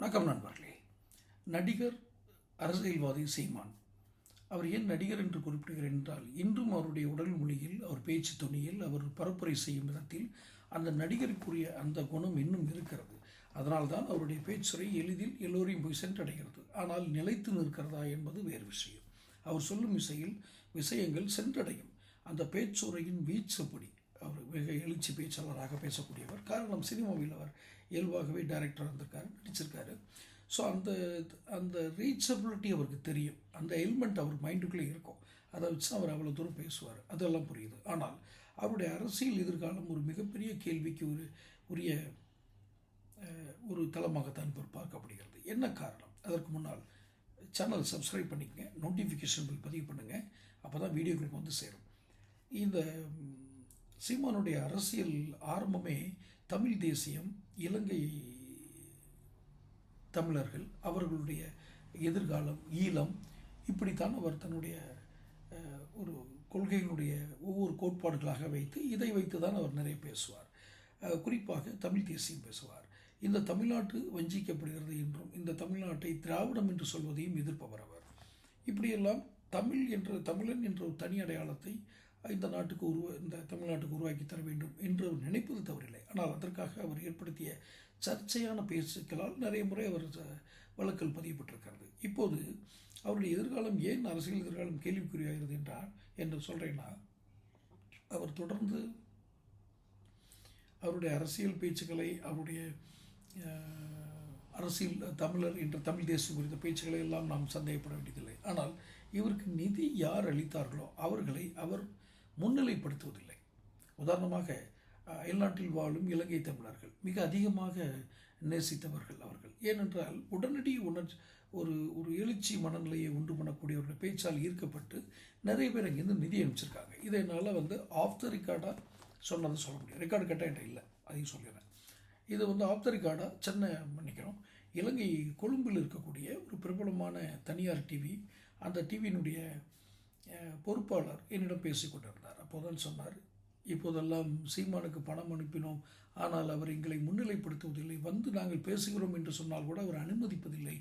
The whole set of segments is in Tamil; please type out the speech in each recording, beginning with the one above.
வணக்கம் நண்பர்களே. நடிகர் அரசியல்வாதி சீமான். அவர் ஏன் நடிகர் என்று குறிப்பிடுகிறேன் என்றால் இன்றும் அவருடைய உடல் மொழியில் அவர் பேச்சு துணியில் அவர் பரப்புரை செய்யும் விதத்தில் அந்த நடிகருக்குரிய அந்த குணம் இன்னும் இருக்கிறது. அதனால்தான் அவருடைய பேச்சுரை எளிதில் எல்லோரையும் போய் சென்றடைகிறது. ஆனால் நிலைத்து நிற்கிறதா என்பது வேறு விஷயம். அவர் சொல்லும் இசையில் விஷயங்கள் சென்றடையும். அந்த பேச்சுரையின் வீச்சப்படி அவர் மிக எழுச்சி பேச்சாளராக பேசக்கூடியவர். காரணம் சினிமாவில் அவர் இயல்பாகவே டைரக்டர் இருந்திருக்காரு நடிச்சிருக்காரு. ஸோ அந்த அந்த ரீச்சபிலிட்டி அவருக்கு தெரியும். அந்த எலிமெண்ட் அவர் மைண்டுக்குள்ளே இருக்கும். அதை வச்சு அவர் அவ்வளோ தூரம் பேசுவார். அதெல்லாம் புரியுது. ஆனால் அவருடைய அரசியல் எதிர்காலம் ஒரு மிகப்பெரிய கேள்விக்கு ஒரு உரிய ஒரு தளமாகத்தான் இப்போ பார்க்கப்படுகிறது. என்ன காரணம்? அதற்கு முன்னால் சேனல் சப்ஸ்கிரைப் பண்ணிக்கங்க. நோட்டிஃபிகேஷன் பில் பதிவு பண்ணுங்கள் அப்போ தான் வீடியோக்களுக்கு வந்து சேரும். இந்த சீமானுடைய அரசியல் ஆரம்பமே தமிழ் தேசியம் இலங்கை தமிழர்கள் அவர்களுடைய எதிர்காலம் ஈழம் இப்படித்தான் அவர் தன்னுடைய ஒரு கொள்கையினுடைய ஒவ்வொரு கோட்பாடுகளாக வைத்து இதை வைத்து தான் அவர் நிறைய பேசுவார். குறிப்பாக தமிழ் தேசியம் பேசுவார். இந்த தமிழ்நாட்டு வஞ்சிக்கப்படுகிறது என்றும் இந்த தமிழ்நாட்டை திராவிடம் என்று சொல்வதையும் எதிர்ப்பவர் அவர். இப்படியெல்லாம் தமிழ் என்ற தமிழன் என்ற ஒரு தனி அடையாளத்தை இந்த நாட்டுக்கு உருவ இந்த தமிழ்நாட்டுக்கு உருவாக்கி தர வேண்டும் என்று அவர் நினைப்பது தவறில்லை. ஆனால் அதற்காக அவர் ஏற்படுத்திய சர்ச்சையான பேச்சுக்களால் நிறைய முறை அவர் ச- வழக்கில் பதியப்பட்டிருக்கிறது. இப்போது அவருடைய எதிர்காலம் ஏன் அரசியல் எதிர்காலம் கேள்விக்குறியாகிறது என்றால் என்று சொல்கிறேன்னா அவர் தொடர்ந்து அவருடைய அரசியல் பேச்சுக்களை அவருடைய அரசியல் தமிழர் என்ற தமிழ் தேசம் குறித்த பேச்சுக்களை எல்லாம் நாம் சந்தேகப்பட வேண்டியதில்லை. ஆனால் இவருக்கு நிதி யார் அளித்தார்களோ அவர்களை அவர் முன்னிலைப்படுத்துவதில்லை. உதாரணமாக அயல்நாட்டில் வாழும் இலங்கை தமிழர்கள் மிக அதிகமாக நேசித்தவர்கள் அவர்கள். ஏனென்றால் உடனடி உணர்ச்சி ஒரு ஒரு எழுச்சி மனநிலையை உண்டு பண்ணக்கூடியவர்கள் பேச்சால் ஈர்க்கப்பட்டு நிறைய பேர் அங்கேருந்து நிதி அனுப்பிச்சிருக்காங்க. இதை என்னால் வந்து ஆஃப் த ரெக்கார்டாக சொன்னதை சொல்ல முடியும். ரெக்கார்டு கட்டாக என்கிட்ட இல்லை. அதையும் சொல்லிடுறேன். இது வந்து ஆஃப் த ரெக்கார்டாக சென்னை பண்ணிக்கிறோம் இலங்கை கொழும்பில் இருக்கக்கூடிய ஒரு பிரபலமான தனியார் டிவி அந்த டிவியினுடைய பொறுப்பாளர் என்னிடம் பேசிக்கொண்டிருந்தார் அப்போதான் சொன்னார் இப்போதெல்லாம் சீமானுக்கு பணம் அனுப்பினோம். ஆனால் அவர் எங்களை முன்னிலைப்படுத்துவதில்லை. வந்து நாங்கள் பேசுகிறோம் என்று சொன்னால் கூட அவர் அனுமதிப்பதில்லை.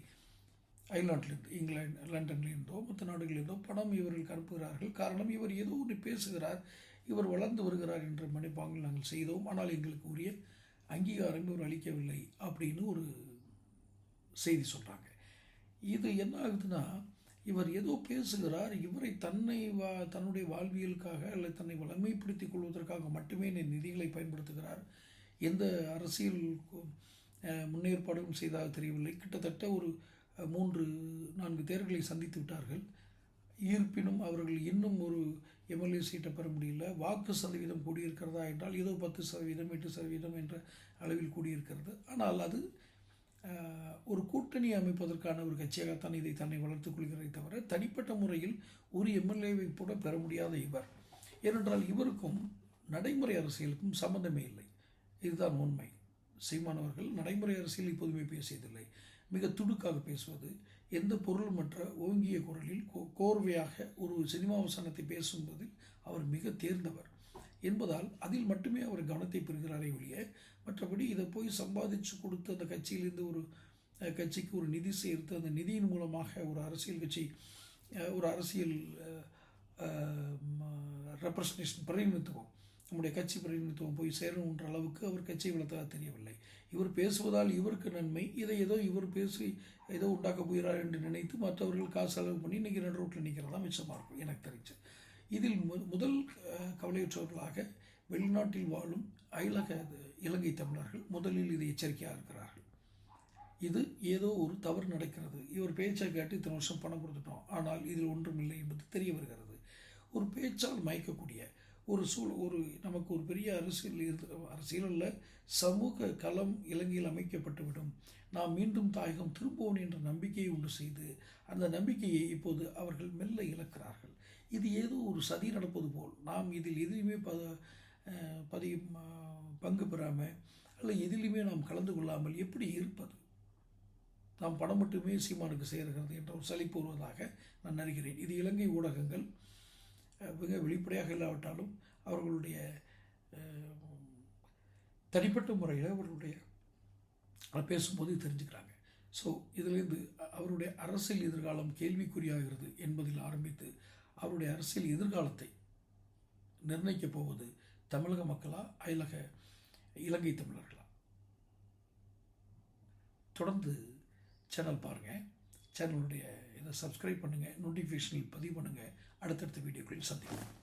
அயல்நாட்டிலிருந்து இங்கிலாந்து லண்டன்லேருந்தோ மற்ற நாடுகளிலிருந்தோ பணம் இவர்கள் அனுப்புகிறார்கள் காரணம் இவர் ஏதோ ஒன்று பேசுகிறார். இவர் வளர்ந்து வருகிறார் என்ற மனைப்பாங்கள் நாங்கள் செய்தோம். ஆனால் எங்களுக்கு உரிய அங்கீகாரம் இவர் அளிக்கவில்லை அப்படின்னு ஒரு செய்தி சொல்கிறாங்க இது என்ன ஆகுதுன்னா இவர் ஏதோ பேசுகிறார் இவரை தன்னை வா தன்னுடைய வாழ்வியலுக்காக அல்லது தன்னை வளமைப்படுத்தி கொள்வதற்காக மட்டுமே இந்த நிதிகளை பயன்படுத்துகிறார். எந்த அரசியல் முன்னேற்பாடுகளும் முன்னேற்பாடும் செய்தாக தெரியவில்லை. கிட்டத்தட்ட ஒரு மூன்று நான்கு தேர்தலை சந்தித்து விட்டார்கள். இருப்பினும் அவர்கள் இன்னும் ஒரு எம்எல்ஏ சீட்டை பெற முடியல. வாக்கு சதவீதம் கூடியிருக்கிறதா என்றால் ஏதோ பத்து சதவீதம் எட்டு சதவீதம் என்ற அளவில் கூடியிருக்கிறது. ஆனால் அது ஒரு கூட்டணி அமைப்பதற்கான ஒரு கட்சியாகத்தான் இதை தன்னை வளர்த்துக் கொள்கிறதை தவிர தனிப்பட்ட முறையில் ஒரு எம்எல்ஏவை கூட பெற முடியாத இவர். ஏனென்றால் இவருக்கும் நடைமுறை அரசியலுக்கும் சம்பந்தமே இல்லை. இதுதான் உண்மை. சீமானவர்கள் நடைமுறை அரசியல் எப்போதுமே பேசியதில்லை. மிக துடுக்காக பேசுவது எந்த பொருளுமற்ற ஓங்கிய குரலில் கோ- கோர்வையாக ஒரு சினிமா வசனத்தை பேசும்போதில் அவர் மிக தேர்ந்தவர். என்பதால் அதில் மட்டுமே அவர் கவனத்தை பெறுகிறாரே ஒழிய மற்றபடி இதை போய் சம்பாதிச்சு கொடுத்து அந்த கட்சியிலிருந்து ஒரு கட்சிக்கு ஒரு நிதி சேர்த்து அந்த நிதியின் மூலமாக ஒரு அரசியல் கட்சி ஒரு அரசியல் ரெப்ரசன்டேஷன் பிரதிநிதித்துவம் நம்முடைய கட்சி பிரதிநிதித்துவம் போய் சேரணுன்ற அளவுக்கு அவர் கட்சியை வளர்த்ததாக தெரியவில்லை. இவர் பேசுவதால் இவருக்கு நன்மை இதை ஏதோ இவர் பேசி ஏதோ உண்டாக்க போகிறார் என்று நினைத்து மற்றவர்கள் காசு செலவு பண்ணி இன்றைக்கி ரெண்டு ரோட்டில் நிற்கிறதா மிச்சமாக இருக்கும் எனக்கு தெரிஞ்சு. இதில் மு- முதல் கவலையுற்றவர்களாக வெளிநாட்டில் வாழும் அயலக இலங்கை தமிழர்கள் முதலில் இது எச்சரிக்கையாக இருக்கிறார்கள். இது ஏதோ ஒரு தவறு நடக்கிறது. இவர் பேச்சை கேட்டு இத்தனை வருஷம் பணம் கொடுத்துட்டோம். ஆனால் இதில் ஒன்றும் இல்லை என்பது தெரிய வருகிறது. ஒரு பேச்சால் மயக்கக்கூடிய ஒரு சூழ் ஒரு நமக்கு ஒரு பெரிய அரசியல் இருந்து அரசியல் அல்ல சமூக களம் இலங்கையில் அமைக்கப்பட்டுவிடும் நாம் மீண்டும் தாயகம் திரும்புவோம் என்ற நம்பிக்கையை உண்டு செய்து அந்த நம்பிக்கையை இப்போது அவர்கள் மெல்ல இழக்கிறார்கள். இது ஏதோ ஒரு சதி நடப்பது போல். நாம் இதில் எதிலுமே ப அஹ், பதி பங்கு பெறாமல் அல்ல எதிலுமே நாம் கலந்து கொள்ளாமல் எப்படி இருப்பது? நாம் பணம் மட்டுமே சீமானுக்கு சேர்கிறது என்ற ஒரு சலிப்பு வருவதாக நான் அறிகிறேன் இது இலங்கை ஊடகங்கள் மிக வெளிப்படையாக இல்லாவிட்டாலும் அவர்களுடைய தனிப்பட்ட முறையில் அவர்களுடைய பேசும்போது தெரிஞ்சுக்கிறாங்க. ஸோ இதிலிருந்து அவருடைய அரசியல் எதிர்காலம் கேள்விக்குறியாகிறது என்பதில் ஆரம்பித்து அவருடைய அரசியல் எதிர்காலத்தை நிர்ணயிக்கப் போவது தமிழக மக்களா அயலக இலங்கை தமிழர்களா? தொடர்ந்து சேனல் பாருங்கள் சேனலுடைய இதை சப்ஸ்கிரைப் பண்ணுங்கள் நோட்டிஃபிகேஷனில் பதிவு பண்ணுங்கள் அடுத்தடுத்த வீடியோக்களில் சந்திப்போம்